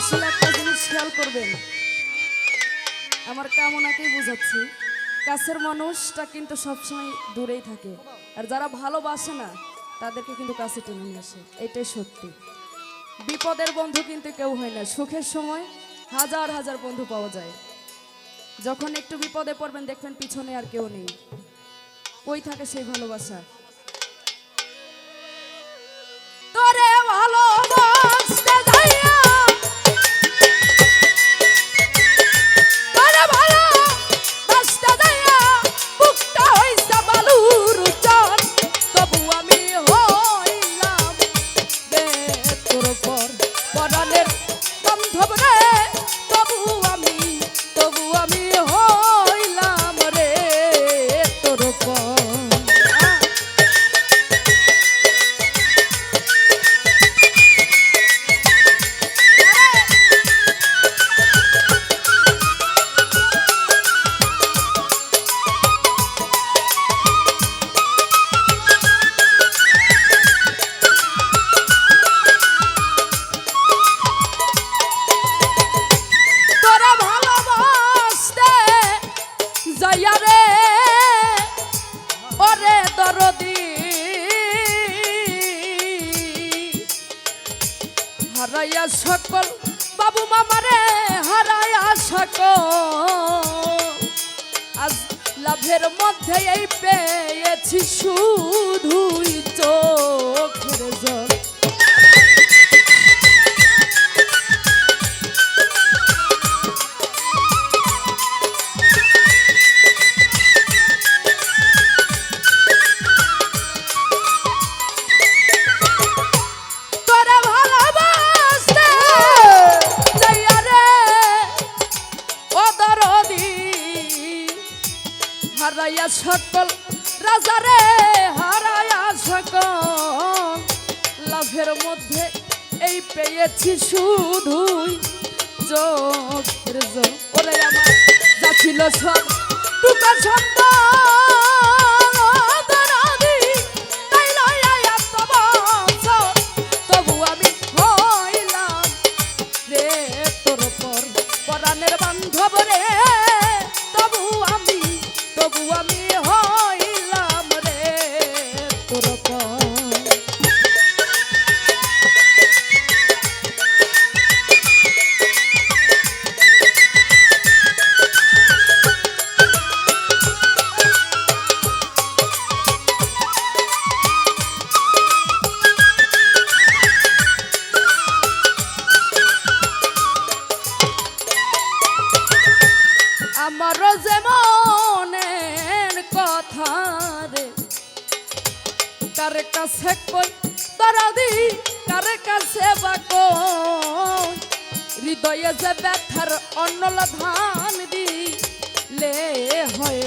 আসলে একটা জিনিস খেয়াল করবেন। আমার কামনাকেই বুঝাচ্ছি, কাছের মানুষটা কিন্তু সবসময় দূরেই থাকে। আর যারা ভালোবাসে না, তাদেরকে কিন্তু কাছে টেনে নিয়ে আসে। এটাই সত্যি। বিপদের বন্ধু কিন্তু কেউ হয় না। সুখের সময় হাজার হাজার বন্ধু পাওয়া যায়। যখন একটু বিপদে পড়বেন, দেখবেন পিছনে আর কেউ নেই। ওই থাকে সেই ভালোবাসা? সকল বাবু মামারে হারায়া সকল। আজ লাভের মধ্যে এই পেয়েছি শুধুই লাভের মধ্যে এই পেয়েছি শুধুই চোখের জল ওরে আমার যা ছিল সব টুকা ছন্দ। আমারও যেমনের কথা রে। কার কাছে কই দরাদি, কার কাছে বা কই? হৃদয়ে যে ব্যথার অন্নল ধান দি লে হয়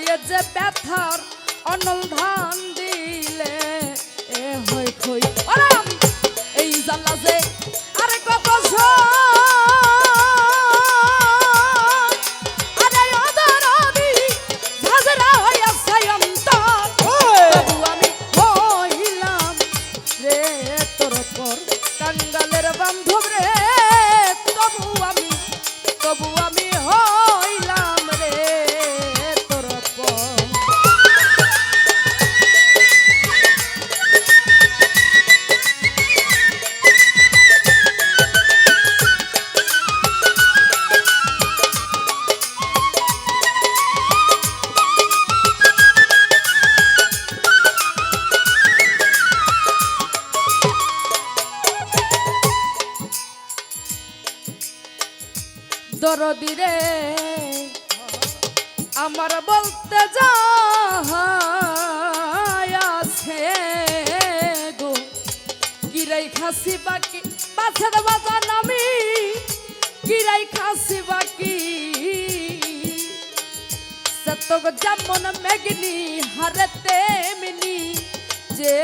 হৃদয়ে যে ব্যথার অনল ধান দিলে এ হয় দরদি রে। আমার বলতে যাছে গো কিরাই খাসি বাকি, বাছের বাজান আমি কিরাই খাসি বাকি। সতক যেমন মেগনি হারেতে মিনি, যে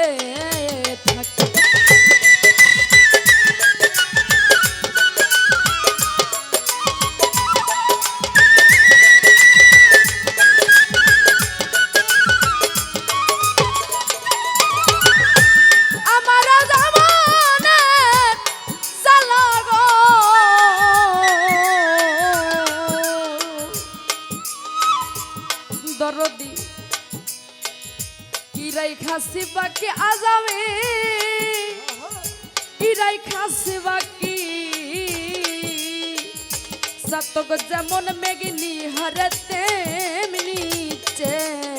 তোগ যেমন মেঘ নিহার তেমনি চেয়ে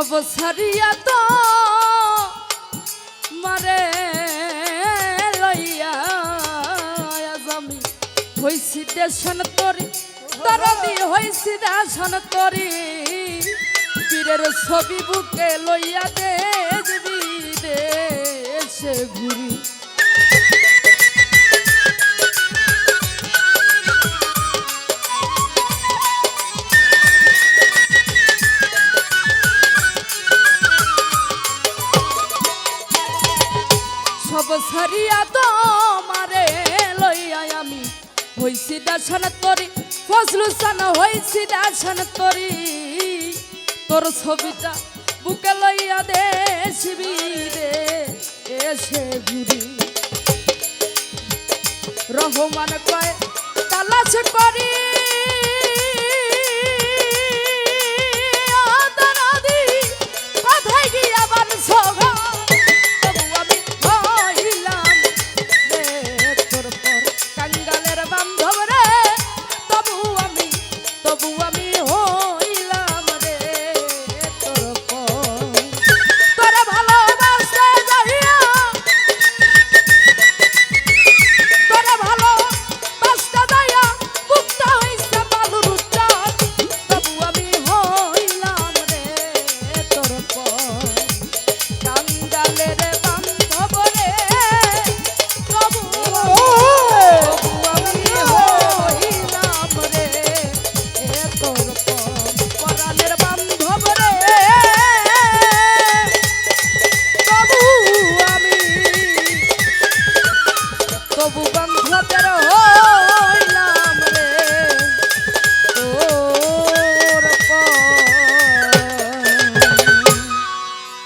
সব সারিয়া তো মারে লইয়া আমি হইছি দেশন তরি দরদি হইছি দাসন তরি পীরের ছবি বুকে লইয়া দেবি দেশে ঘুরি। দাসান তরি ফসলু সান হয়েছি দাসান তরি তোর ছবিটা বুকে লইয়া দে শিবি রে, এসে ঘুরি। রহমান কয় তালাশ করি।